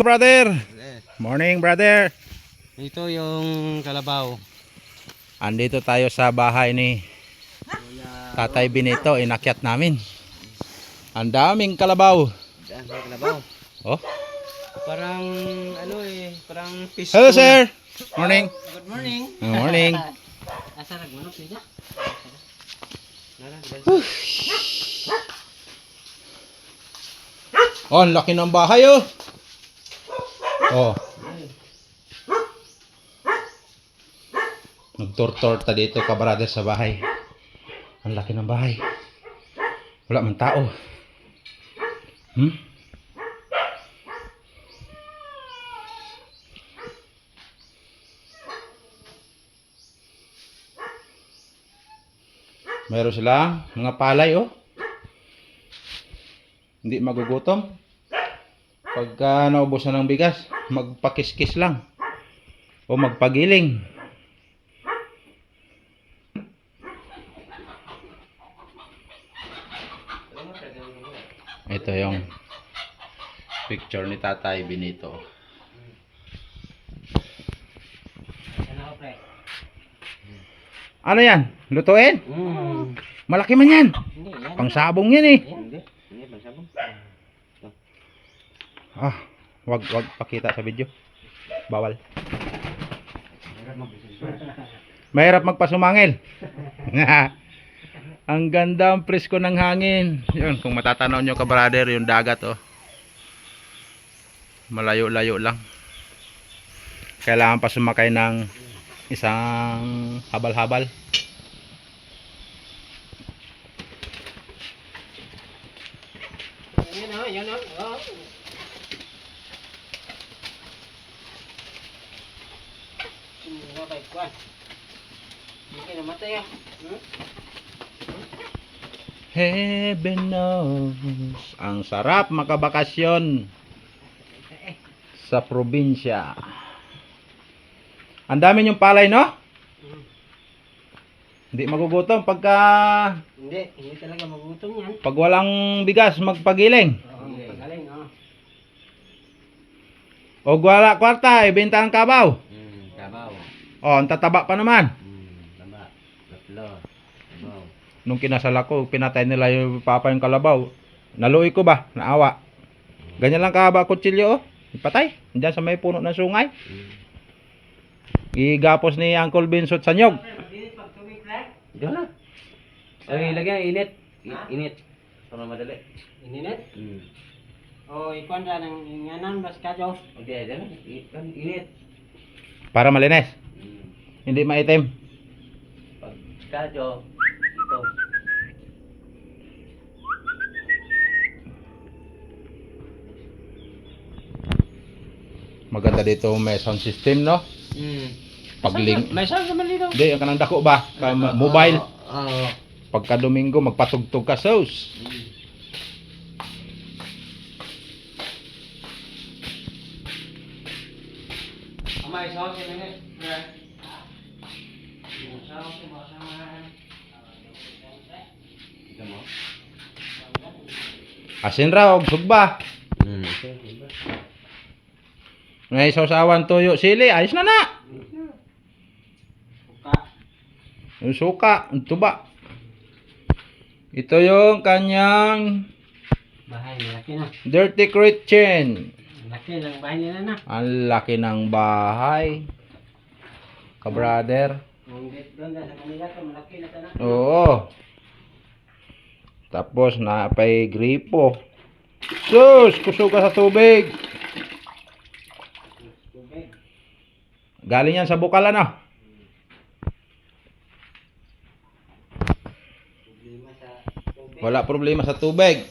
brother. Morning, brother. Ito yung kalabaw. Andito tayo sa bahay ni Tatay Benito, inakyat namin. Ang daming kalabaw. Yung kalabaw. Oh. Parang ano eh, parang fish. Hello, sir. Morning. Good morning. Good morning. Asa nagmanok niya? Oh, ang laki ng bahay, oh. Oh. Nagtortor ta dito ka brother sa bahay. Ang laki ng bahay. Wala man tao. Hmm? Meron silang mga palay, oh. Hindi magugutom. Pagka naubusan ng bigas, magpakiskis lang. O magpagiling. Ito yung picture ni Tatay Benito. Ano yan? Lutuin? Mm. Malaki man yan. Hindi, yan. Pangsabong yan eh. Hindi. Hindi, pagsabong. Ah, wag wag pakita sa video. Bawal. Mahirap magpasumangil. ang ganda ang presko ng hangin. Yun, kung matatanaw nyo ka brother, yung dagat oh. Malayo-layo lang. Kailangan pa sumakay ng isang habal-habal. Yan o, yan o. Ano kay Kwan? Hindi namatay ah. Hmm? Heaven knows. Ang sarap makabakasyon sa probinsya. Ang dami yung palay, no? Hindi magugutom pagka Hindi, hindi talaga magutom yan. pag walang bigas magpagiling. Oo, pagaling oh. O wala kwarta, ibenta ng kabaw. Hmm, kabaw. O, ang tataba pa naman. Hmm, tama. Tatlo. Kabaw. Nung kinasal ako, pinatay nila yung papa yung kalabaw. Naluwi ko ba? Naawa. Ganyan lang kahaba kutsilyo, oh. Ipatay. Diyan sa may puno ng sungay. Hmm. Igapos ni Uncle Vincent sa nyog. Diyan na. Ay, lagyan, init. I- init. Para madali. Ininit? Hmm. O ikuan ra ng inganan bas. Okay, diyan na. I- kan, Init. Para malinis. Hindi maitim. Pag kadyo, ito. Maganda dito may sound system, no? Hmm. Pagling... May sa man dito. Hindi, yung kanang dako ba? Ka mobile. Oo. Pagka Domingo, magpatugtog ka sauce. Hmm. Amay sa si nene. Sa si mo sa Ito mo. Asin raw, sugba. Hmm. Ngay sausawan tuyo sili, ayos na na. Buka. Yung suka, yung tuba. Ito yung kanyang Bahay malaki na. dirty kitchen. Laki ng bahay nila na. Ang laki ng bahay. Ka-brother. Ang gate doon sa kanila to malaki na sana. Oo. Tapos napay gripo. Sus, kusog ka sa tubig. Galing yan sa bukal? Problema sa tubig. Wala problema sa tubig.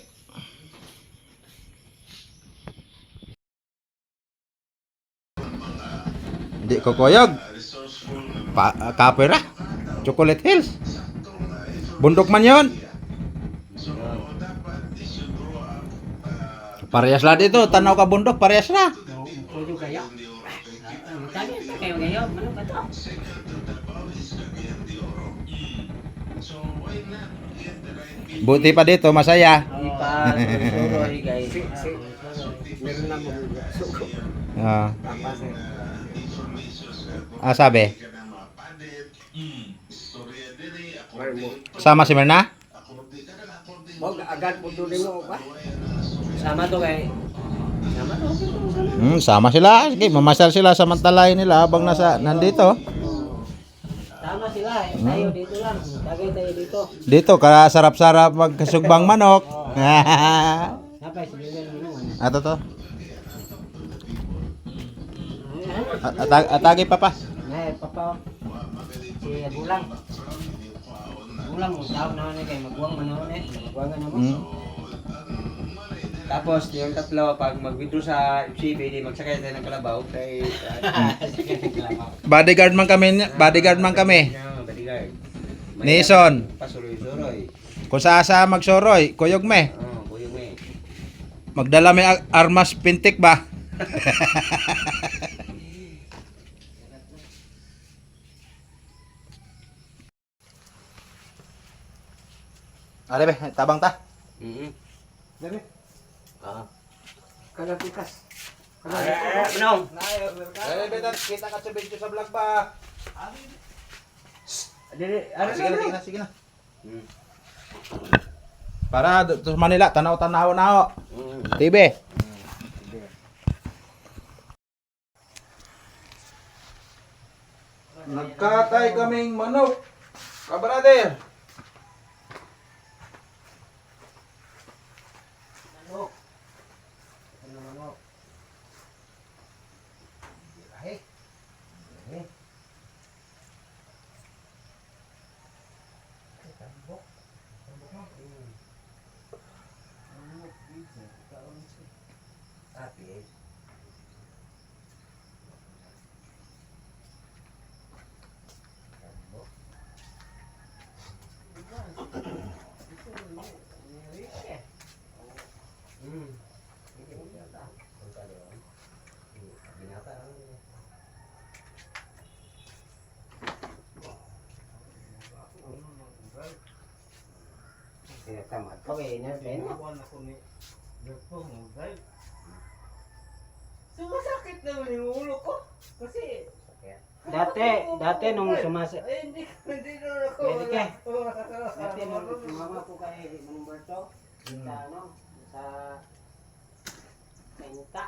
Hindi ko koyog. Pa kapera. Chocolate Hills. Bundok man yon. Parehas lah dito. Tanaw ka bundok. Parehas na. Kayo kayo. Ano ba to? Buti pa dito. Masaya. Mo suko. Ah, sabi, mo. sama si Merna? Wag agad po doon mo ba? Sama to kay. Sama to. to, sama. Hmm, sama sila. Sige, mamasyal sila samantalay nila habang nasa nandito. Tama sila eh. Tayo dito lang. Tagay tayo dito. Dito, kasarap-sarap magkasugbang manok. Napay sige lang. Ato to. Ayan. At- Atag atagi pa pa. Nay, papa. Si Gulang. Gulang tao na kay magwang manahon eh. Magwangan na mo. Hmm. Tapos, yung tatlo, pag mag-withdraw sa FCB, di magsakay tayo ng kalabaw kay... Bodyguard man kami, bodyguard man kami. Bodyguard. Nison. Pasuloy-suroy. Kung sa asa magsoroy, kuyog me. Oo, kuya mo eh. Magdala may ar- armas pintik ba? Are be, tabang ta. Mm-hmm. Dali. Ah. Kada pikas. Ah, Manong! Are be, kita ka sa video sa vlog ba? Dili, Ah, sige na, sige na, sige na. Mm. Para sa Manila, tanaw-tanaw na ho. Mm. TV. Nagkatay kaming manok. Kabrader. Hey. Kaya tamad ka ba eh, nerven mo? Sumasakit naman yung ulo ko. Kasi... Dati, dati nung sumasa... Ay, hindi, hindi na ako. Pwede ka. Dati nung sumama ko kay Manumberto, sa ano, sa... Kainta.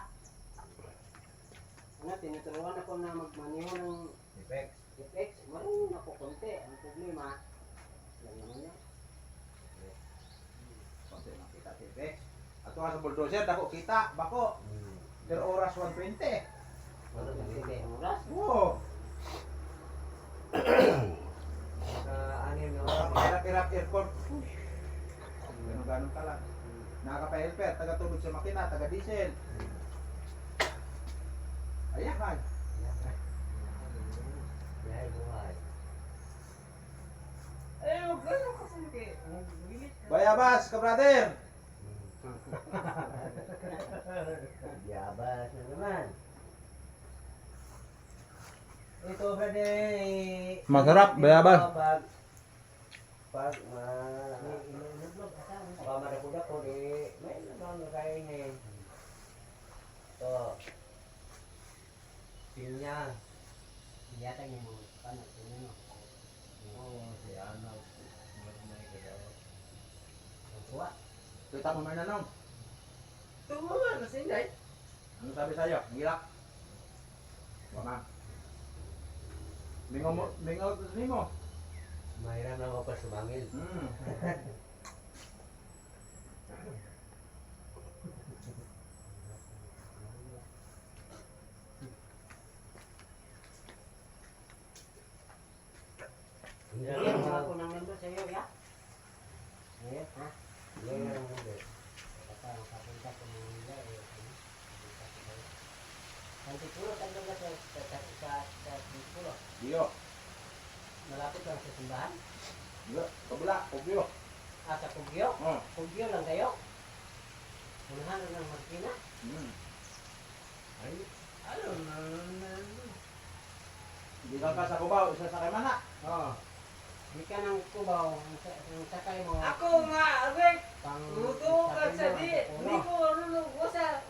Ano, tinuturuan ako na magmaneho ng FX. Marunong ako konti. Ang problema, lang naman yan. Konti lang kita TV. Nga sa bulldozer, dako kita, bako. Per oras 120. Wala na sige ang oras. Oo. anim na Hirap-hirap airport. Ganun-ganun ka lang. Nakaka-helper, taga-tulog sa makina, taga-diesel. Ayan, man. Biyahe buhay. Ay, huwag ganun kasi kay... Bilis ka. Bayabas, ka brother. Yabas na naman. Ito, brother, Masarap, bayabas. Pag, pag, ma, ko, di, may. Ito. Pinya. Kita mo man nanong. Tumawa na si Inday. Ano sabi sa'yo? Ngilak. Wama. Mingaw mo, mingaw ni mo. Mayroon ako pa sumangil. Hmm. Hindi ako nang nandun sa iyo, ya? Eh, ha? Diyo. Malapit lang sa simbahan? Diyo. Kabila, kubyo. Ah, sa Kugyo? Oh. Kugyo lang kayo? Unahan na ng Martina? Hmm. Ay, Ano na, na, Hindi ka sa kubaw, isa sa kay mana. oo. Di ka ng kubaw, ang sa- ang sakay mo. Ako nga. Pang, Luto ka sa di. Hindi ko marunong ko sa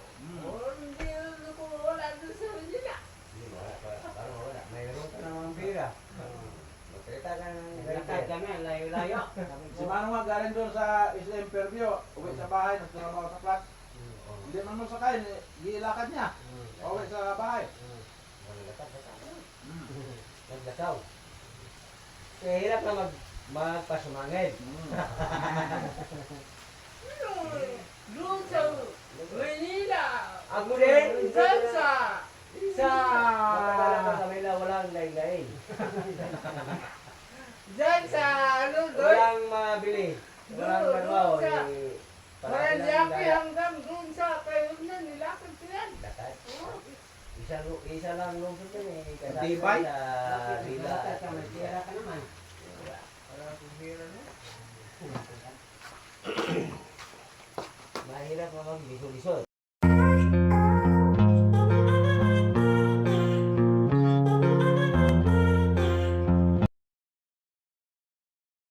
sa flat. Hmm, oh. Hindi man mo sakay, giilakad niya. Hmm. Pauwi sa bahay. Hmm. Nagdasaw. Mm. Nagdasaw. Kaya hirap na mag magpasumangin. Doon sa Manila. Ako din. Saan sa... Sa... Nakakala ko sa Manila, walang lain-lain. Sa ano doon? Walang mabili. Walang Doon, marwaw. doon sa- eh, Paranaque dala- hanggang doon sa Kayunan, nilakad ko yan. Dakat. Isa, lu- isa lang lungsod yun eh. Kasama Tibay? sa Rila. Tira ka naman. Mahirap naman bisog-bisog.